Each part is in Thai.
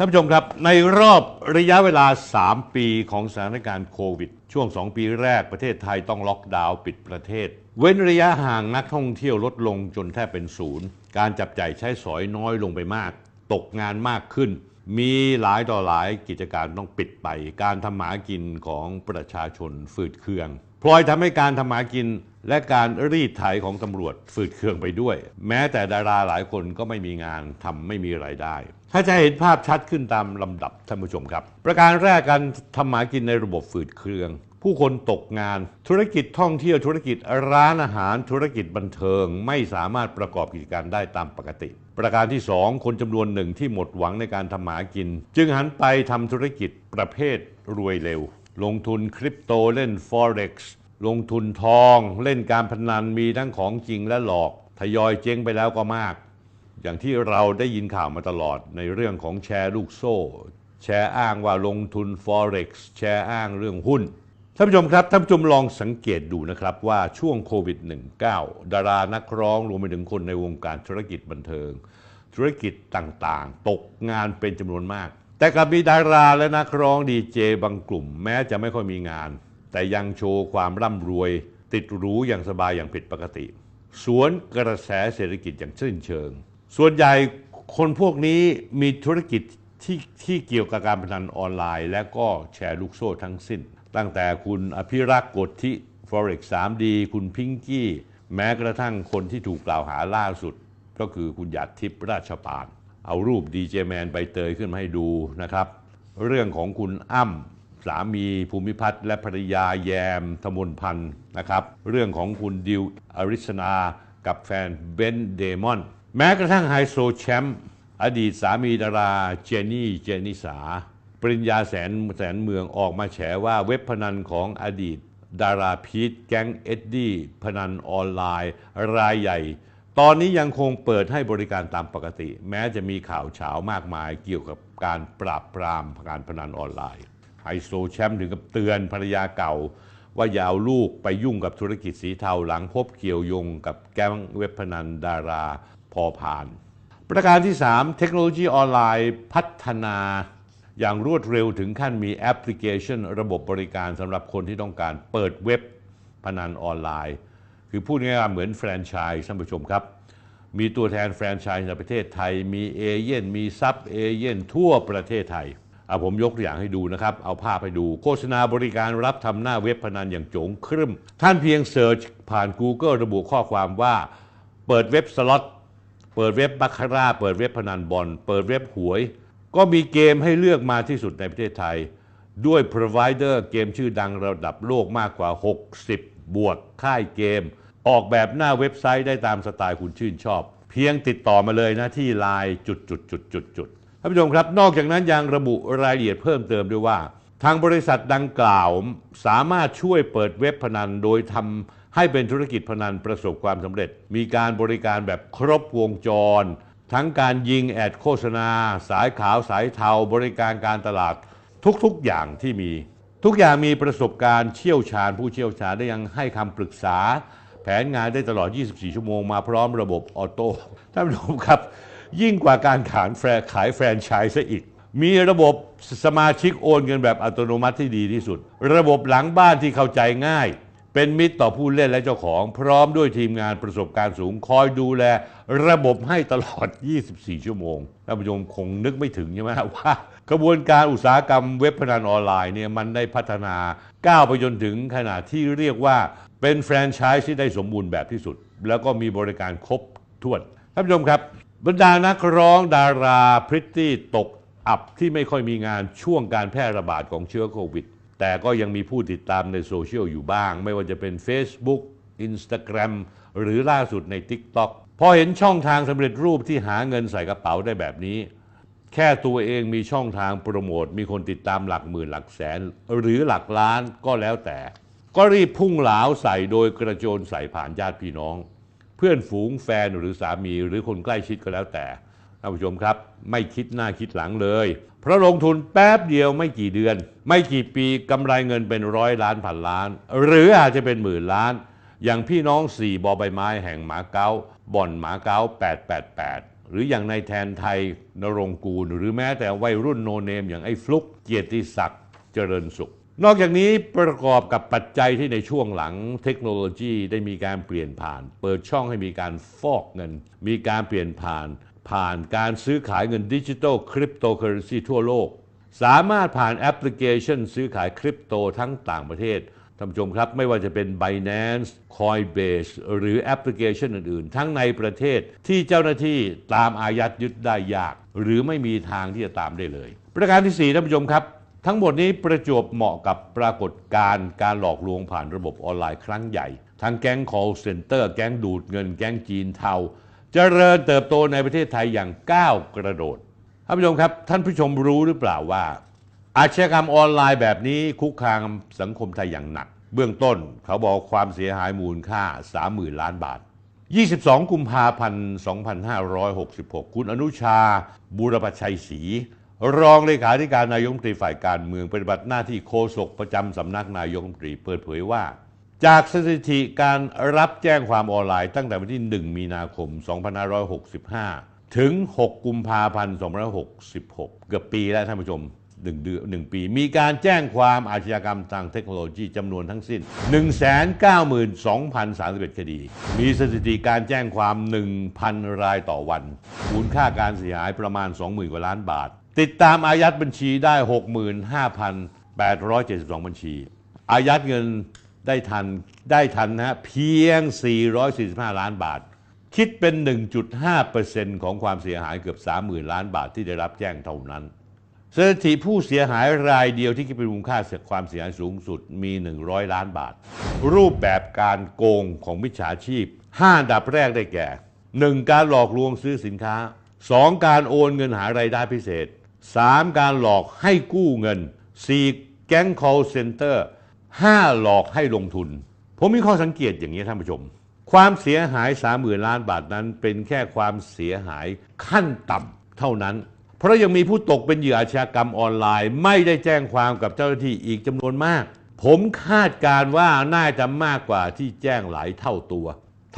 ท่านผู้ชมครับ ในรอบระยะเวลา 3 ปีของสถานการณ์โควิด ช่วง 2 ปีแรกประเทศไทยต้องล็อกดาวน์ปิดประเทศ เว้นระยะห่างนักท่องเที่ยวลดลงจนแทบเป็นศูนย์ การจับจ่ายใช้สอยน้อยลงไปมาก ตกงานมากขึ้น มีหลายต่อหลายกิจการต้องปิดไป การทำหมากินของประชาชนฝืดเคือง พลอยทำให้การทำหมากินและการรีดไถของตำรวจฝืดเคืองไปด้วย แม้แต่ดาราหลายคนก็ไม่มีงานทำไม่มีไรายได้ ถ้าจะเห็นภาพชัดขึ้นตามลำดับท่านผู้ชมครับ ประการแรกการทำหมากินในระบบฝืดเคือง ผู้คนตกงาน ธุรกิจท่องเที่ยวธุรกิจร้านอาหารธุรกิจบันเทิง ไม่สามารถประกอบกิจการได้ตามปกติ ประการที่ 2 คนจำนวนหนึ่งที่หมดหวังในการทำหากิน จึงหันไปทำธุรกิจประเภทรวยเร็ว ลงทุนคริปโตเล่น Forex ลงทุนทองเล่นการพนันมีทั้งของจริงและหลอกทยอยเจ๊งไปแล้วก็มาก อย่างที่เราได้ยินข่าวมาตลอดในเรื่องของแชร์ลูกโซ่ แชร์อ้างว่าลงทุน Forex แชร์อ้างเรื่องหุ้นท่านผู้ชมครับท่านผู้ชมลองสังเกตดูนะครับว่าช่วงโควิด -19 ดารานักร้องรวมไปถึงคนในวงการธุรกิจบันเทิง ธุรกิจต่างๆ ตกงานเป็นจำนวนมาก แต่กับมีดาราและนักร้องดีเจบางกลุ่ม แม้จะไม่ค่อยมีงาน แต่ยังโชว์ความร่ำรวย ติดหรูอย่างสบายอย่างผิดปกติ สวนกระแสเศรษฐกิจอย่างสิ้นเชิง ส่วนใหญ่คนพวกนี้มีธุรกิจที่ที่เกี่ยวกับการพนันออนไลน์ และก็แชร์ลูกโซ่ทั้งสิ้น ตั้งแต่คุณอภิรักษ์กฎทิ Forex 3D คุณพิงกี้ แม้กระทั่งคนที่ถูกกล่าวหาล่าสุด ก็คือคุณหยาดทิพย์ราชปาน เอารูปดีเจแมนใบเตยขึ้นมาให้ดูนะครับ เรื่องของคุณอ้ำสามีภูมิพัฒน์และภรรยาแยมธมนพันธ์นะครับ เรื่องของคุณดิวอริสนา กับแฟนเบนเดมอน แม้กระทั่งไฮโซแชมป์อดีตสามีดาราเจนี่เจนิสา ปริญญาแสนแสนเมืองออกมาแฉว่าเว็บพนันของอดีตดาราพีทแก๊งเอ็ดดี้พนันออนไลน์ รายใหญ่ ตอนนี้ยังคงเปิดให้บริการตามปกติ แม้จะมีข่าวเฉามากมายเกี่ยวกับการปราบปรามการพนันออนไลน์ไฮโซแชมป์ถึงกับเตือนภรรยาเก่า ว่าอย่าเอาลูกไปยุ่งกับธุรกิจสีเทาหลังพบเกี่ยวโยงกับแก๊งเว็บพนันดาราพอผ่าน ประการที่ 3 เทคโนโลยีออนไลน์พัฒนาอย่างรวดเร็วถึงขั้นมีแอปพลิเคชัน ระบบบริการสำหรับคนที่ต้องการเปิดเว็บพนันออนไลน์ คือพูดง่ายๆเหมือนแฟรนไชส์ท่านผู้ชมครับ มีตัวแทนแฟรนไชส์ในประเทศไทย มีเอเย่นมีซับเอเย่นทั่วประเทศไทยเอาผมยกตัวอย่างให้ดูนะครับ เอาภาพให้ดู โฆษณาบริการรับทำหน้าเว็บพนันอย่างโจงครึ่ม ท่านเพียงเสิร์ชผ่าน Google ระบุข้อความว่า เปิดเว็บสล็อตเปิดเว็บบัคคาร่าเปิดเว็บพนันบอลเปิดเว็บหวย ก็มีเกมให้เลือกมาที่สุดในประเทศไทย ด้วย provider เกมชื่อดังระดับโลกมากกว่า 60 บวกค่ายเกม ออกแบบหน้าเว็บไซต์ได้ตามสไตล์คุณชื่นชอบ เพียงติดต่อมาเลยนะที่ไลน์จุดจุดจุดจุดจุดท่านผู้ชมครับ นอกจากนั้นยังระบุรายละเอียดเพิ่มเติมด้วยว่า ทางบริษัทดังกล่าวสามารถช่วยเปิดเว็บพนันโดยทำให้เป็นธุรกิจพนันประสบความสำเร็จ มีการบริการแบบครบวงจร ทั้งการยิงแอดโฆษณา สายขาวสายเทา บริการการตลาดทุกๆอย่างที่มี ทุกอย่างมีประสบการณ์เชี่ยวชาญ ผู้เชี่ยวชาญได้ยังให้คำปรึกษา แผนงานได้ตลอด 24 ชั่วโมงมาพร้อมระบบออโต้ท่านผู้ชมครับ ยิ่งกว่าการขายแฟรขายแฟรนไชส์ซะอีก มีระบบสมาชิกโอนเงินแบบอัตโนมัติที่ดีที่สุด ระบบหลังบ้านที่เข้าใจง่าย เป็นมิตรต่อผู้เล่นและเจ้าของ พร้อมด้วยทีมงานประสบการณ์สูงคอยดูแล ระบบให้ตลอด 24 ชั่วโมงท่านผู้ชมคงนึกไม่ถึงใช่ไหมว่า กระบวนการอุตสาหกรรมเว็บพนันออนไลน์เนี่ยมันได้พัฒนาก้าวไปจนถึงขนาดที่เรียกว่าเป็นแฟรนไชส์ที่ได้สมบูรณ์แบบที่สุด แล้วก็มีบริการครบถ้วนท่านผู้ชมครับ บรรดานักร้องดาราพริตตี้ตกอับที่ไม่ค่อยมีงานช่วงการแพร่ระบาดของเชื้อโควิด แต่ก็ยังมีผู้ติดตามในโซเชียลอยู่บ้าง ไม่ว่าจะเป็น Facebook Instagram หรือล่าสุดใน TikTok พอเห็นช่องทางสำเร็จรูปที่หาเงินใส่กระเป๋าได้แบบนี้ แค่ตัวเองมีช่องทางโปรโมท มีคนติดตามหลักหมื่นหลักแสน หรือหลักล้านก็แล้วแต่ ก็รีบพุ่งหลาวใส่โดยกระโจนใส่ผ่านญาติพี่น้อง เพื่อนฝูงแฟนหรือสามีหรือคนใกล้ชิดก็แล้วแต่ท่านผู้ชมครับ ไม่คิดหน้าคิดหลังเลย เพราะลงทุนแป๊บเดียวไม่กี่เดือน ไม่กี่ปีกำไรเงินเป็นร้อยล้านพันล้าน หรืออาจจะเป็นหมื่นล้าน อย่างพี่น้องสี่บอใบไม้แห่งหมาเก๊าบ่อนหมาเก๊า888 หรืออย่างในแทนไทยนรงค์กูล หรือแม้แต่วัยรุ่นโนเนม อย่างไอ้ฟลุกเกียรติศักดิ์เจริญสุข นอกจากนี้ประกอบกับปัจจัยที่ในช่วงหลังเทคโนโลยีได้มีการเปลี่ยนผ่าน เปิดช่องให้มีการฟอกเงิน มีการเปลี่ยนผ่าน ผ่านการซื้อขายเงินดิจิทัลคริปโตเคอเรนซีทั่วโลก สามารถผ่านแอปพลิเคชันซื้อขายคริปโตทั้งต่างประเทศ ท่านผู้ชมครับไม่ว่าจะเป็น Binance, Coinbase หรือแอปพลิเคชันอื่นๆ ทั้งในประเทศที่เจ้าหน้าที่ตามอายัดยึดได้ยาก หรือไม่มีทางที่จะตามได้เลย ประการที่ 4 ท่านผู้ชมครับ ทั้งหมดนี้ประจวบเหมาะกับปรากฏการณ์การหลอกลวงผ่านระบบออนไลน์ครั้งใหญ่ ทั้งแก๊ง call center แก๊งดูดเงิน แก๊งจีนเทาเจริญเติบโตในประเทศไทยอย่างก้าวกระโดดท่านผู้ชมครับ ท่านผู้ชมรู้หรือเปล่าว่า อาชญากรรมออนไลน์แบบนี้คุกคามสังคมไทยอย่างหนัก เบื้องต้นเขาบอกความเสียหายมูลค่า 30,000 ล้านบาท 22 กุมภาพันธ์ 2566 คุณอนุชาบูรพชัยศรีรองเลขาธิการนายกรัฐมนตรีฝ่ายการเมืองปฏิบัติหน้าที่โฆษกประจำสำนักนายกรัฐมนตรีเปิดเผยว่า จากสถิติการรับแจ้งความออนไลน์ตั้งแต่วันที่ 1 มีนาคม 2565 ถึง 6 กุมภาพันธ์ 2566 เกือบปีแล้วท่านผู้ชม หนึ่งเดือนหนึ่งปี มีการแจ้งความอาชญากรรมทางเทคโนโลยีจำนวนทั้งสิ้น 192,031 คดี มีสถิติการแจ้งความ 1,000 รายต่อวันมูลค่าการเสียหายประมาณ 20,000 กว่าล้านบาท ติดตามอายัดบัญชีได้ 65,872 บัญชี อายัดเงินได้ทันได้ทันนะฮะเพียง 445 ล้านบาทคิดเป็น 1.5%ของความเสียหายเกือบ 30,000 ล้านบาทที่ได้รับแจ้งเท่านั้น สถิติผู้เสียหายรายเดียวที่คิดเป็นมูลค่าเสียความเสียหายสูงสุดมี 100 ล้านบาท รูปแบบการโกงของมิจฉาชีพ 5 อันดับแรกได้แก่ 1. การหลอกลวงซื้อสินค้า 2. การโอนเงินหารายได้พิเศษ 3. การหลอกให้กู้เงิน 4. แก๊ง call center 5. หลอกให้ลงทุน ผมมีข้อสังเกตอย่างนี้ท่านผู้ชม ความเสียหาย 30,000 ล้านบาทนั้นเป็นแค่ความเสียหายขั้นต่ำเท่านั้น เพราะยังมีผู้ตกเป็นเหยื่ออาชญากรรมออนไลน์ ไม่ได้แจ้งความกับเจ้าหน้าที่อีกจำนวนมาก ผมคาดการณ์ว่าน่าจะมากกว่าที่แจ้งหลายเท่าตัว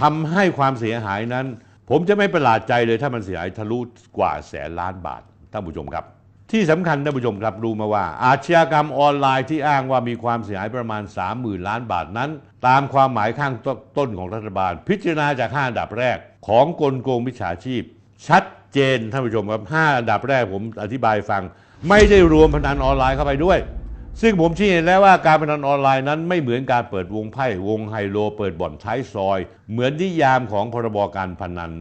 ทำให้ความเสียหายนั้น ผมจะไม่ประหลาดใจเลยถ้ามันเสียหายทะลุกว่าแสนล้านบาทท่านผู้ชมครับ ที่สำคัญท่านผู้ชมครับรู้มาว่า อาชญากรรมออนไลน์ที่อ้างว่ามีความเสียหายประมาณ 30,000 ล้านบาทนั้น ตามความหมายข้างต้นของรัฐบาล พิจารณาจาก5อันดับแรก ของกลโกงมิจฉาชีพ ชัด เจนท่านผู้ชมครับ5อันดับแรกผมอธิบายฟัง ไม่ได้รวมพนันออนไลน์เข้าไปด้วย ซึ่งผมชี้เห็นแล้วว่าการพนันออนไลน์นั้นไม่เหมือนการเปิดวงไพ่วงไฮโล เปิดบ่อนท้ายซอย เหมือนนิยามของพรบการพนัน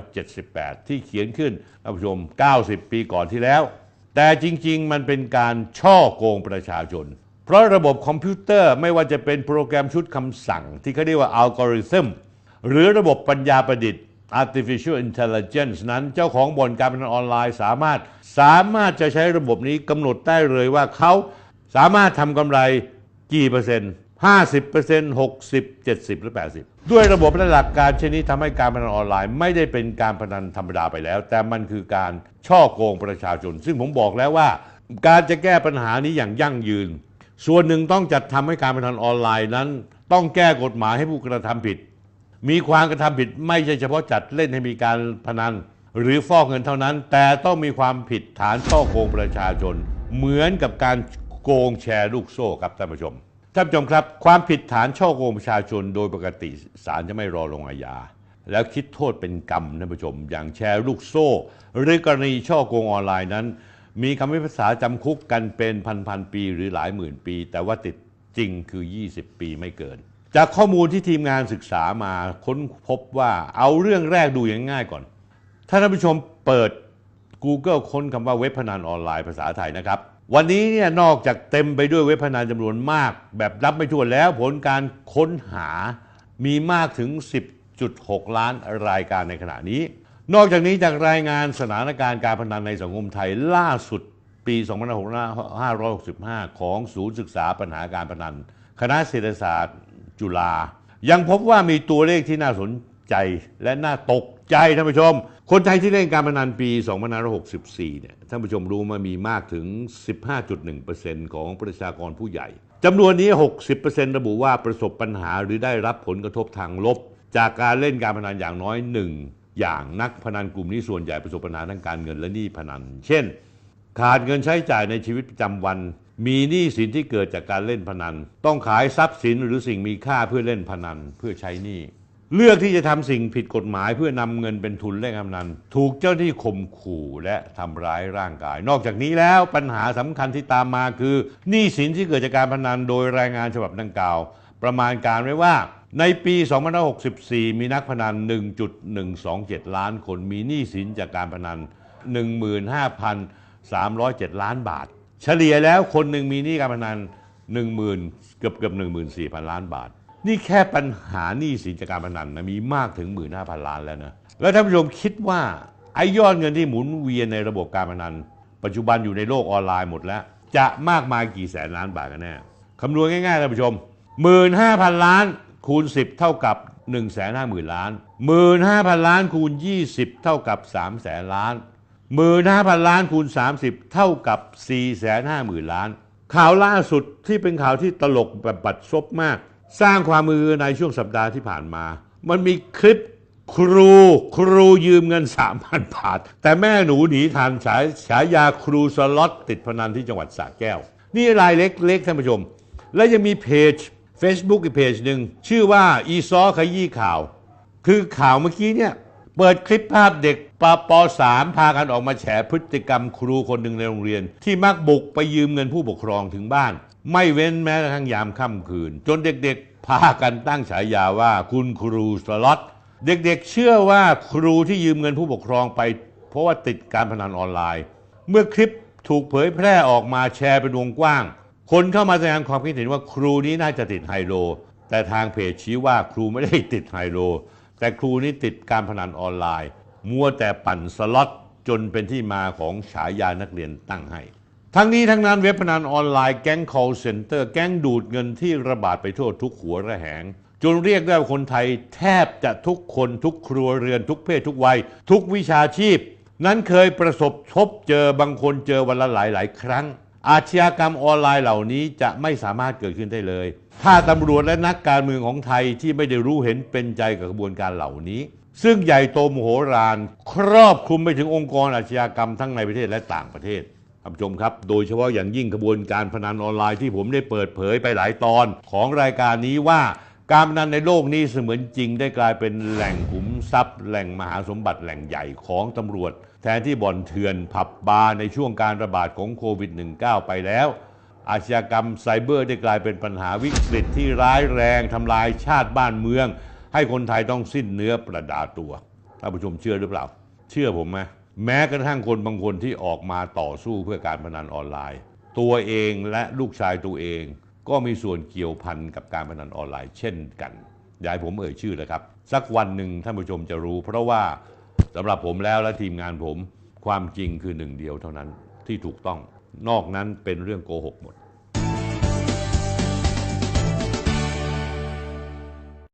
2478 ที่เขียนขึ้นท่านผู้ชม 90 ปีก่อนที่แล้ว แต่จริง ๆ มันเป็นการช่อโกงประชาชนเพราะระบบคอมพิวเตอร์ไม่ว่าจะเป็นโปรแกรมชุดคำสั่ง ที่เขาเรียกว่าอัลกอริทึมหรือระบบปัญญาประดิษฐ์ artificial intelligence นั้นเจ้าของบ่อนการพนันออนไลน์สามารถสามารถจะใช้ระบบนี้กำหนดได้เลยว่าเขาสามารถทำกำไรกี่เปอร์เซ็นต์50เปอร์เซ็นต์60 70 หรือ 80 ด้วยระบบและหลักการเช่นนี้ทำให้การพนันออนไลน์ ไม่ได้เป็นการพนันธรรมดาไปแล้ว แต่มันคือการช่อโกงประชาชน ซึ่งผมบอกแล้วว่า การจะแก้ปัญหานี้อย่างยั่งยืน ส่วนหนึ่งต้องจัดทำให้การพนันออนไลน์นั้น ต้องแก้กฎหมายให้ผู้กระทำผิด มีความกระทำผิดไม่ใช่เฉพาะจัดเล่นให้มีการพนัน หรือฟอกเงินเท่านั้น แต่ต้องมีความผิดฐานช่อโกงประชาชน เหมือนกับการโกงแชร์ลูกโซ่ครับท่านผู้ชมท่านผู้ชมครับความผิดฐานช่อโกงประชาชนโดยปกติศาลจะไม่รอลงอาญาแล้วคิดโทษเป็นกรรมท่านผู้ชม อย่างแชร์ลูกโซ่ หรือกรณีช่อโกงออนไลน์นั้น มีคำพิพากษาจำคุกกันเป็นพันพันๆปีหรือหลายหมื่นปี แต่ว่าติดจริงคือ 20 ปีไม่เกิน จากข้อมูลที่ทีมงานศึกษามาค้นพบว่าเอาเรื่องแรกดูอย่างง่ายก่อน ถ้าท่านผู้ชมเปิด Google ค้นคำว่าเว็บพนันออนไลน์ภาษาไทยนะครับ วันนี้เนี่ยนอกจากเต็มไปด้วยเว็บพนันจำนวนมาก แบบรับไม่ทั่วนแล้วผลการค้นหามีมากถึง 10.6 ล้านรายการในขณะนี้ นอกจากนี้จากรายงานสถานการณ์การพนันในสังคมไทยล่าสุดปี 2565 ของศูนย์ศึกษาปัญหาการพนัน คณะเศรษฐศาสตร์ จุฬายังพบว่ามีตัวเลขที่น่าสนใจและน่าตกใจท่านผู้ชม คนไทยที่เล่นการพนันปี 2564 เนี่ยท่านผู้ชมรู้มามีมากถึง 15.1%ของประชากรผู้ใหญ่จำนวนนี้ 60%ระบุว่าประสบปัญหาหรือได้รับผลกระทบทางลบ จากการเล่นการพนันอย่างน้อย1อย่างนักพนันกลุ่มนี้ส่วนใหญ่ประสบปัญหาทางการเงินและหนี้พนัน เช่น ขาดเงินใช้จ่ายในชีวิตประจำวัน มีหนี้สินที่เกิดจากการเล่นพนัน ต้องขายทรัพย์สินหรือสิ่งมีค่าเพื่อเล่นพนันเพื่อใช้หนี้เลือกที่จะทำสิ่งผิดกฎหมายเพื่อนำเงินเป็นทุนเล่นพนัน ถูกเจ้าหน้าที่ข่มขู่และทำร้ายร่างกาย นอกจากนี้แล้วปัญหาสำคัญที่ตามมาคือหนี้สินที่เกิดจากการพนันโดยรายงานฉบับดังกล่าว ประมาณการไว้ว่าในปี 2564 มีนักพนัน 1.127 ล้านคนมีหนี้สินจากการพนัน 15,307 ล้านบาท เฉลี่ยแล้วคนหนึ่งมีหนี้การพนัน10,000เกือบเกือบ14,000ล้านบาท นี่แค่ปัญหาหนี้สินจากการพนันนะมีมากถึง15,000ล้านแล้วนะแล้วท่านผู้ชมคิดว่าไอ้ยอดเงินที่หมุนเวียนในระบบการพนัน ปัจจุบันอยู่ในโลกออนไลน์หมดแล้ว จะมากมายกี่แสนล้านบาทกันแน่คำนวณง่ายๆท่านผู้ชม15,000ล้านคูณ 10 เท่ากับ 150,000 ล้าน 15,000 ล้านคูณ 20 เท่ากับ3แสนล้าน 15,000ล้านคูณ 30 เท่ากับ 450,000 ล้าน ข่าวล่าสุดที่เป็นข่าวที่ตลกแบบบัดซบมาก สร้างความมือในช่วงสัปดาห์ที่ผ่านมา มันมีคลิปครูครูยืมเงิน 3,000 บาท แต่แม่หนูหนีทันฉายฉายาครูสล็อตติดพนันที่จังหวัดสระแก้ว นี่รายเล็กๆท่านผู้ชม และยังมีเพจ Facebook อีกเพจหนึ่งชื่อว่าอีซอขยี้ข่าว คือข่าวเมื่อกี้เนี่ย เปิดคลิปภาพเด็กปปสามพากันออกมาแฉพฤติกรรมครูคนหนึ่งในโรงเรียน ที่มักบุกไปยืมเงินผู้ปกครองถึงบ้าน ไม่เว้นแม้กระทั่งยามค่ำคืน จนเด็กๆ พากันตั้งฉายาว่าคุณครูสล็อตเด็กๆ เชื่อว่าครูที่ยืมเงินผู้ปกครองไป เพราะว่าติดการพนันออนไลน์ เมื่อคลิปถูกเผยแพร่ออกมาแชร์เป็นวงกว้าง คนเข้ามาแสดงความคิดเห็นว่าครูนี้น่าจะติดไฮโล แต่ทางเพจชี้ว่าครูไม่ได้ติดไฮโล แต่ครูนี้ติดการพนันออนไลน์ มัวแต่ปั่นสล็อตจนเป็นที่มาของฉายานักเรียนตั้งให้ ทั้งนี้ทั้งนั้นเว็บพนันออนไลน์แก๊ง call center แก๊งดูดเงินที่ระบาดไปทั่วทุกหัวระแหง จนเรียกได้ว่าคนไทยแทบจะทุกคนทุกครัวเรือนทุกเพศทุกวัย ทุกวิชาชีพ นั้นเคยประสบพบเจอบางคนเจอวันละหลายหลายครั้ง อาชญากรรมออนไลน์เหล่านี้จะไม่สามารถเกิดขึ้นได้เลย ถ้าตำรวจและนักการเมืองของไทยที่ไม่ได้รู้เห็นเป็นใจกับกระบวนการเหล่านี้ ซึ่งใหญ่โตมโหฬารครอบคลุมไปถึงองค์กรอาชญากรรมทั้งในประเทศและต่างประเทศท่านผู้ชมครับ โดยเฉพาะอย่างยิ่งกระบวนการพนันออนไลน์ที่ผมได้เปิดเผยไปหลายตอนของรายการนี้ว่าการพนันในโลกนี้เสมือนจริงได้กลายเป็นแหล่งขุมทรัพย์ แหล่งมหาสมบัติแหล่งใหญ่ของตำรวจ แทนที่บ่อนเถื่อนผับบาร์ในช่วงการระบาดของโควิด -19 ไปแล้ว อาชญากรรมไซเบอร์ได้กลายเป็นปัญหาวิกฤตที่ร้ายแรงทำลายชาติบ้านเมือง ให้คนไทยต้องสิ้นเนื้อประดาตัวท่านผู้ชมเชื่อหรือเปล่า เชื่อผมไหมแม้กระทั่งคนบางคนที่ออกมาต่อสู้เพื่อการพนันออนไลน์ ตัวเองและลูกชายตัวเอง ก็มีส่วนเกี่ยวพันกับการพนันออนไลน์ เช่นกันอย่าให้ผมเอ่ยชื่อเลยครับ สักวันหนึ่งท่านผู้ชมจะรู้ เพราะว่า สำหรับผมแล้วและทีมงานผมความจริงคือหนึ่งเดียวเท่านั้นที่ถูกต้องนอกนั้นเป็นเรื่องโกหกหมด